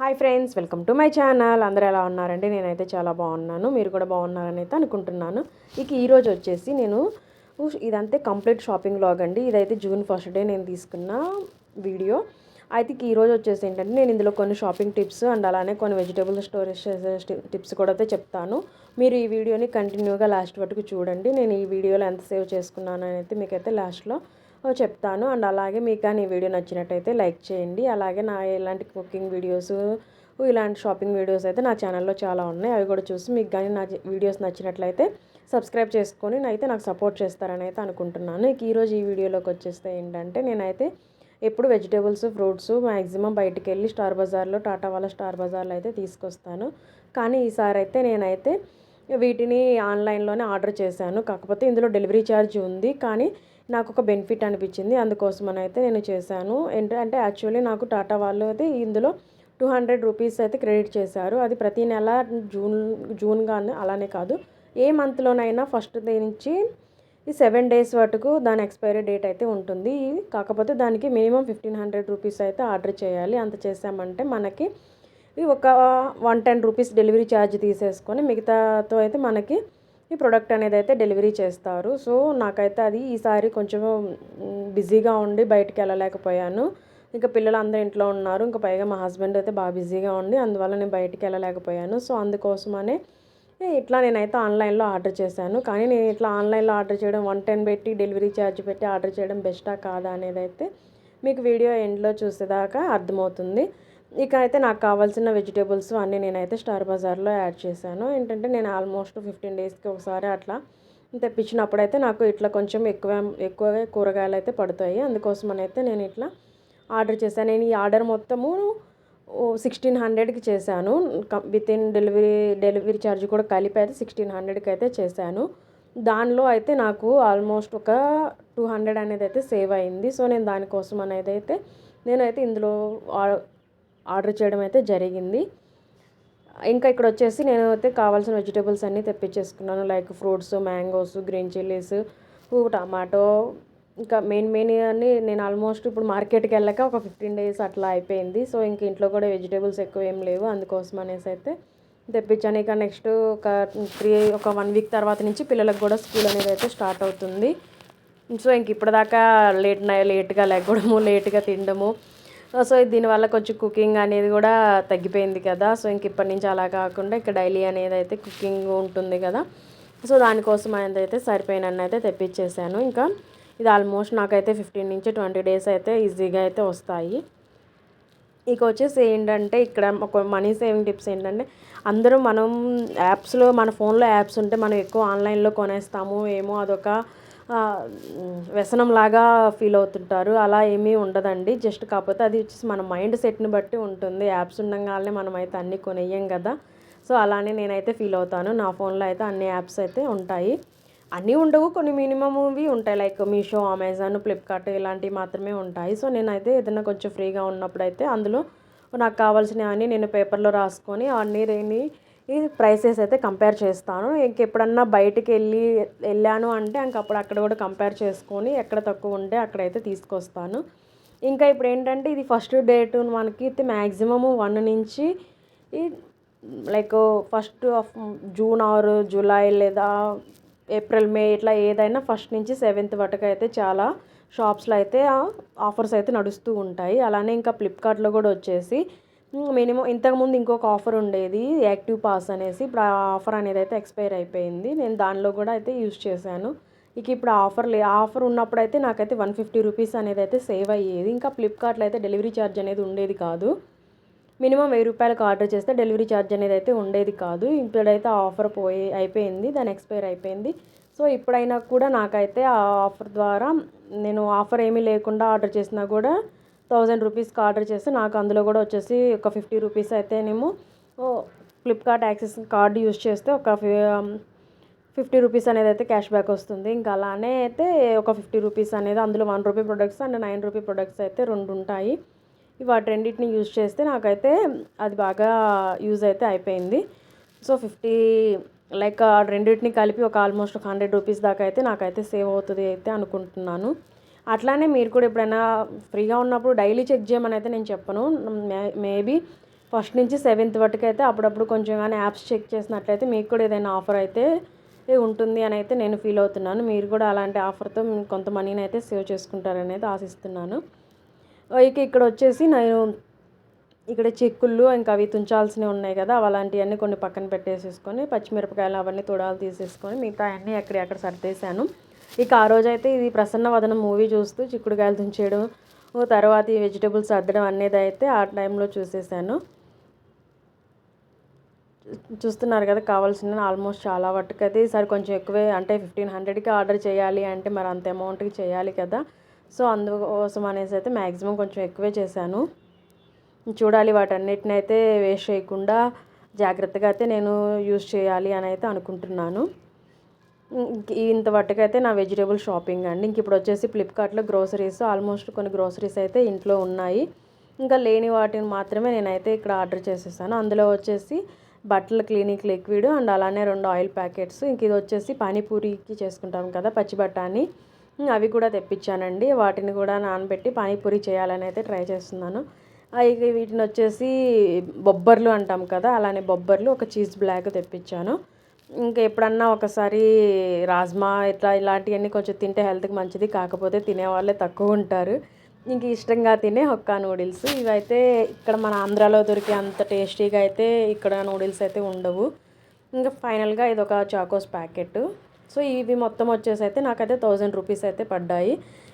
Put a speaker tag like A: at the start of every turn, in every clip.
A: Hi friends welcome to my channel. అందరూ ఎలా ఉన్నారండి? నేనైతే చాలా బాగున్నాను. మీరు కూడా బాగున్నారని అయితే అనుకుంటున్నాను. ఇక ఈరోజు వచ్చేసి నేను ఇదంతే కంప్లీట్ షాపింగ్ లాగ్ అండి. ఇదైతే జూన్ ఫస్ట్ డే నేను తీసుకున్న వీడియో. అయితే ఈరోజు వచ్చేసి ఏంటంటే నేను ఇందులో కొన్ని షాపింగ్ టిప్స్ అండ్ అలానే కొన్ని వెజిటేబుల్ స్టోరేజ్ టిప్స్ కూడా అయితే చెప్తాను. మీరు ఈ వీడియోని కంటిన్యూగా లాస్ట్ వరకు చూడండి. నేను ఈ వీడియోలో ఎంత సేవ్ చేసుకున్నాను అని అయితే మీకైతే లాస్ట్లో చెప్తాను. అండ్ అలాగే మీకు కానీ ఈ వీడియో నచ్చినట్టయితే లైక్ చేయండి. అలాగే నా ఇలాంటి కుకింగ్ వీడియోస్ ఇలాంటి షాపింగ్ వీడియోస్ అయితే నా ఛానల్లో చాలా ఉన్నాయి. అవి కూడా చూసి మీకు కానీ నా వీడియోస్ నచ్చినట్లయితే సబ్స్క్రైబ్ చేసుకొని అయితే నాకు సపోర్ట్ చేస్తారని అయితే అనుకుంటున్నాను. ఇక ఈరోజు ఈ వీడియోలోకి వచ్చేస్తే ఏంటంటే నేనైతే ఎప్పుడు వెజిటేబుల్స్ ఫ్రూట్స్ మ్యాక్సిమం బయటికి వెళ్ళి స్టార్ బజార్లో టాటా వాళ్ళ స్టార్ బజార్లో అయితే తీసుకొస్తాను. కానీ ఈసారి అయితే నేనైతే వీటిని ఆన్లైన్లోనే ఆర్డర్ చేశాను. కాకపోతే ఇందులో డెలివరీ ఛార్జ్ ఉంది. కానీ నాకు ఒక బెనిఫిట్ అనిపించింది. అందుకోసమని అయితే నేను చేశాను. ఏంటంటే యాక్చువల్లీ నాకు టాటా వాళ్ళు అయితే ఇందులో టూ హండ్రెడ్ రూపీస్ అయితే క్రెడిట్ చేశారు. అది ప్రతి నెల జూన్ జూన్ కానీ అలానే కాదు. ఏ మంత్లోనైనా ఫస్ట్ నుంచి ఈ సెవెన్ డేస్ వరకు దాని ఎక్స్పైరీ డేట్ అయితే ఉంటుంది. కాకపోతే దానికి మినిమం ఫిఫ్టీన్ హండ్రెడ్ రూపీస్ అయితే ఆర్డర్ చేయాలి. అంత చేసామంటే మనకి ఒక one ten rupees delivery charge తీసేసుకొని మిగతాతో అయితే మనకి ఈ ప్రోడక్ట్ అనేది అయితే డెలివరీ చేస్తారు. సో నాకైతే అది ఈసారి కొంచెం బిజీగా ఉండి బయటికి వెళ్ళలేకపోయాను. ఇంకా పిల్లలు అందరూ ఇంట్లో ఉన్నారు. ఇంకా పైగా మా హస్బెండ్ అయితే బాగా బిజీగా ఉండి అందువల్ల నేను బయటికి వెళ్ళలేకపోయాను. సో అందుకోసమనే ఇట్లా నేనైతే ఆన్లైన్లో ఆర్డర్ చేశాను. కానీ నేను ఇట్లా ఆన్లైన్లో ఆర్డర్ చేయడం వన్ టెన్ పెట్టి డెలివరీ ఛార్జ్ పెట్టి ఆర్డర్ చేయడం బెస్టా కాదా అనేది అయితే మీకు వీడియో ఎండ్లో చూసేదాకా అర్థమవుతుంది. ఇక అయితే నాకు కావాల్సిన వెజిటేబుల్స్ అన్నీ నేనైతే స్టార్ బజార్లో యాడ్ చేశాను. ఏంటంటే నేను ఆల్మోస్ట్ ఫిఫ్టీన్ డేస్కి ఒకసారి అట్లా తెప్పించినప్పుడు అయితే నాకు ఇట్లా కొంచెం ఎక్కువ ఎక్కువగా కూరగాయలు అయితే పడతాయి. అందుకోసం అయితే నేను ఇట్లా ఆర్డర్ చేశాను. నేను ఈ ఆర్డర్ మొత్తము సిక్స్టీన్ హండ్రెడ్కి చేశాను. With in delivery delivery charge కూడా కలిపి అయితే సిక్స్టీన్ హండ్రెడ్కి అయితే చేశాను. దానిలో అయితే నాకు ఆల్మోస్ట్ ఒక టూ హండ్రెడ్ అనేది అయితే సేవ్ అయింది. సో నేను దానికోసం అనేది అయితే నేనైతే ఇందులో ఆర్డర్ చేయడం అయితే జరిగింది. ఇంకా ఇక్కడ వచ్చేసి నేను అయితే కావాల్సిన వెజిటేబుల్స్ అన్నీ తెప్పించేసుకున్నాను. Like fruits mangoes green chillies tomato. ఇంకా మెయిన్ మెయిన్ అన్నీ నేను ఆల్మోస్ట్ ఇప్పుడు మార్కెట్కి వెళ్ళాక ఒక ఫిఫ్టీన్ డేస్ అట్లా అయిపోయింది. సో ఇంక ఇంట్లో కూడా వెజిటేబుల్స్ ఎక్కువ ఏం లేవు. అందుకోసం అనేసి అయితే తెప్పించాను. ఇక నెక్స్ట్ ఒక త్రీ ఒక వన్ వీక్ తర్వాత నుంచి పిల్లలకు కూడా స్కూల్ అనేది అయితే స్టార్ట్ అవుతుంది. సో ఇంక ఇప్పటిదాకా లేట్ లేట్గా లేకపోవడము లేట్గా తినడము సో దీనివల్ల కొంచెం కుకింగ్ అనేది కూడా తగ్గిపోయింది కదా. సో ఇంక ఇప్పటి నుంచి అలా కాకుండా ఇక్కడ డైలీ అనేది అయితే కుకింగ్ ఉంటుంది కదా. సో దానికోసం అనేది అయితే సరిపోయినన్ను అయితే తెప్పించేసాను ఇంకా ఇది ఆల్మోస్ట్ నాకైతే ఫిఫ్టీన్ నుంచి ట్వంటీ డేస్ అయితే ఈజీగా అయితే వస్తాయి. ఇక వచ్చేసి ఏంటంటే ఇక్కడ ఒక మనీ సేవింగ్ టిప్స్ ఏంటంటే అందరూ మనం యాప్స్లో మన ఫోన్లో యాప్స్ ఉంటే మనం ఎక్కువ ఆన్లైన్లో కొనేస్తాము ఏమో అదొక వ్యసనం లాగా ఫీల్ అవుతుంటారు. అలా ఏమీ ఉండదండి. జస్ట్ కాకపోతే అది వచ్చేసి మన మైండ్ సెట్ని బట్టి ఉంటుంది. యాప్స్ ఉండగానే మనం అయితే అన్నీ కొనేయం కదా. సో అలానే నేనైతే ఫీల్ అవుతాను. నా ఫోన్లో అయితే అన్ని యాప్స్ అయితే ఉంటాయి. అన్నీ ఉండవు. కొన్ని మినిమమ్వి ఉంటాయి. లైక్ మీషో అమెజాన్ ఫ్లిప్కార్ట్ ఇలాంటివి మాత్రమే ఉంటాయి. సో నేనైతే ఏదైనా కొంచెం ఫ్రీగా ఉన్నప్పుడు అయితే అందులో నాకు కావాల్సినవన్నీ నేను పేపర్లో రాసుకొని అన్నీ రేని ఈ ప్రైసెస్ అయితే కంపేర్ చేస్తాను. ఇంకెప్పుడన్నా బయటికి వెళ్ళి వెళ్ళాను అంటే ఇంకప్పుడు అక్కడ కూడా కంపేర్ చేసుకొని ఎక్కడ తక్కువ ఉంటే అక్కడైతే తీసుకొస్తాను. ఇంకా ఇప్పుడు ఏంటంటే ఇది ఫస్ట్ డేట్ మనకి అయితే మ్యాక్సిమము వన్ నుంచి like first of June or July లేదా ఏప్రిల్ మే ఇట్లా ఏదైనా ఫస్ట్ నుంచి సెవెంత్ వరకు అయితే చాలా షాప్స్లో అయితే ఆఫర్స్ అయితే నడుస్తూ ఉంటాయి. అలానే ఇంకా ఫ్లిప్కార్ట్లో కూడా వచ్చేసి మినిమం ఇంతకుముందు ఇంకొక ఆఫర్ ఉండేది యాక్టివ్ పాస్ అనేసి. ఇప్పుడు ఆ ఆఫర్ అనేది అయితే ఎక్స్పైర్ అయిపోయింది. నేను దానిలో కూడా అయితే యూజ్ చేశాను. ఇక ఇప్పుడు ఆఫర్ లే ఆఫర్ ఉన్నప్పుడు అయితే నాకైతే వన్ ఫిఫ్టీ రూపీస్ అనేది అయితే సేవ్ అయ్యేది. ఇంకా ఫ్లిప్కార్ట్లో అయితే డెలివరీ ఛార్జ్ అనేది ఉండేది కాదు. మినిమం వెయ్యి రూపాయలకు ఆర్డర్ చేస్తే డెలివరీ ఛార్జ్ అనేది అయితే ఉండేది కాదు. ఇప్పుడైతే ఆఫర్ పోయి అయిపోయింది. దాని ఎక్స్పైర్ అయిపోయింది. సో ఇప్పుడైనా కూడా నాకైతే ఆ ఆఫర్ ద్వారా నేను ఆఫర్ ఏమీ లేకుండా ఆర్డర్ చేసినా కూడా థౌజండ్ రూపీస్కి ఆర్డర్ చేస్తే నాకు అందులో కూడా వచ్చేసి ఒక ఫిఫ్టీ రూపీస్ అయితేనేమో ఫ్లిప్కార్ట్ యాక్సెస్ కార్డు యూస్ చేస్తే ఒక um, ఫిఫ్టీ రూపీస్ అనేది అయితే క్యాష్ బ్యాక్ వస్తుంది. ఇంకా అలానే అయితే ఒక ఫిఫ్టీ రూపీస్ అనేది అందులో one rupee products and nine rupee products అయితే రెండు ఉంటాయి. వాటి రెండింటిని యూజ్ చేస్తే నాకైతే అది బాగా యూజ్ అయితే అయిపోయింది. సో ఫిఫ్టీ లైక్ రెండింటిని కలిపి ఒక ఆల్మోస్ట్ ఒక హండ్రెడ్ రూపీస్ దాకా అయితే నాకైతే సేవ్ అవుతుంది అయితే అనుకుంటున్నాను. అట్లానే మీరు కూడా ఎప్పుడైనా ఫ్రీగా ఉన్నప్పుడు డైలీ చెక్ చేయమని అయితే నేను చెప్పను. మేబీ ఫస్ట్ నుంచి సెవెంత్ వరకు అయితే అప్పుడప్పుడు కొంచెం కానీ యాప్స్ చెక్ చేసినట్లయితే మీకు కూడా ఏదైనా ఆఫర్ అయితే ఉంటుంది అని అయితే నేను ఫీల్ అవుతున్నాను. మీరు కూడా అలాంటి ఆఫర్తో కొంత మనీని అయితే సేవ్ చేసుకుంటారని అయితే ఆశిస్తున్నాను. ఇక ఇక్కడ వచ్చేసి నేను ఇక్కడ చెక్కుళ్ళు ఇంకా అవి తుంచాల్సినవి ఉన్నాయి కదా అలాంటివన్నీ కొన్ని పక్కన పెట్టేసేసుకొని పచ్చిమిరపకాయలు అవన్నీ తుడాలు తీసేసుకొని మిగతా అన్నీ ఎక్కడెక్కడ సర్దేశాను. ఇక ఆ రోజైతే ఇది ప్రసన్న వదనం మూవీ చూస్తూ చిక్కుడుకాయలు తుంచేయడం ఓ తర్వాత ఈ వెజిటేబుల్స్ అద్దడం అనేది అయితే ఆ టైంలో చూసేసాను. చూస్తున్నారు కదా కావాల్సిన ఆల్మోస్ట్ చాలా వరకు. అయితే ఈసారి కొంచెం ఎక్కువే అంటే ఫిఫ్టీన్ హండ్రెడ్కి ఆర్డర్ చేయాలి అంటే మరి అంత అమౌంట్కి చేయాలి కదా. సో అందుకోసం అనేసి అయితే మ్యాక్సిమం కొంచెం ఎక్కువే చేశాను. చూడాలి వాటన్నిటిని అయితే వేస్ట్ చేయకుండా జాగ్రత్తగా అయితే నేను యూస్ చేయాలి అని అయితే అనుకుంటున్నాను. ఇంత అయితే నా వెజిటేబుల్ షాపింగ్ అండి. ఇంక ఇప్పుడు వచ్చేసి ఫ్లిప్కార్ట్లో గ్రోసరీస్ ఆల్మోస్ట్ కొన్ని గ్రోసరీస్ అయితే ఇంట్లో ఉన్నాయి. ఇంకా లేని వాటిని మాత్రమే నేనైతే ఇక్కడ ఆర్డర్ చేసేసాను. అందులో వచ్చేసి బట్టల క్లినిక్ లిక్విడ్ అండ్ అలానే రెండు ఆయిల్ ప్యాకెట్స్. ఇంక ఇది వచ్చేసి పానీపూరికి చేసుకుంటాం కదా పచ్చి బఠానీ. అవి కూడా తెప్పించానండి. వాటిని కూడా నానబెట్టి పానీపూరి చేయాలని అయితే ట్రై చేస్తున్నాను. ఇక వీటిని వచ్చేసి బొబ్బర్లు అంటాం కదా అలానే బొబ్బర్లు ఒక చీజ్ బ్లాక్ తెప్పించాను. ఇంకా ఎప్పుడన్నా ఒకసారి రాజ్మా ఇట్లా ఇలాంటివన్నీ కొంచెం తింటే హెల్త్కి మంచిది కాకపోతే తినేవాళ్ళే తక్కువ ఉంటారు. ఇంక ఇష్టంగా తినే హొక్కా నూడిల్స్. ఇవైతే ఇక్కడ మన ఆంధ్రాలో దొరికే అంత టేస్టీగా అయితే ఇక్కడ నూడిల్స్ అయితే ఉండవు. ఇంకా ఫైనల్గా ఇది ఒక చాకోస్ ప్యాకెట్ సో ఇవి మొత్తం వచ్చేసి అయితే నాకైతే థౌజండ్ రూపీస్ అయితే పడ్డాయి.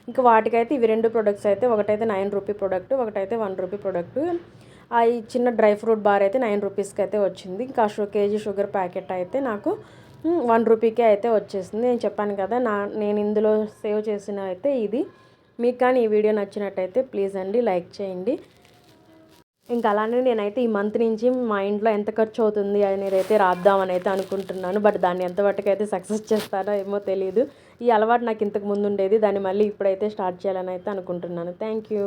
A: ఇంకా వాటికైతే ఇవి రెండు ప్రొడక్ట్స్ అయితే ఒకటైతే నైన్ రూపీ ప్రొడక్ట్ ఒకటైతే వన్ రూపీ ప్రొడక్ట్. ఆ ఈ చిన్న డ్రై ఫ్రూట్ బార్ అయితే నైన్ రూపీస్కి అయితే వచ్చింది. ఇంకా షు కేజీ షుగర్ ప్యాకెట్ అయితే నాకు వన్ రూపీకే అయితే వచ్చేసింది. నేను చెప్పాను కదా నా నేను ఇందులో సేవ్ చేసిన అయితే ఇది. మీకు కానీ ఈ వీడియో నచ్చినట్టయితే ప్లీజ్ అండి లైక్ చేయండి. ఇంకా అలానే నేనైతే ఈ మంత్ నుంచి మా ఇంట్లో ఎంత ఖర్చు అవుతుంది అనేది అయితే రాద్దామని అయితే అనుకుంటున్నాను. బట్ దాన్ని ఎంతవరకు అయితే సక్సెస్ చేస్తారో ఏమో తెలియదు ఈ అలవాటు నాకు ఇంతకు ముందు ఉండేది. దాన్ని మళ్ళీ ఇప్పుడైతే స్టార్ట్ చేయాలని అయితే అనుకుంటున్నాను. Thank you.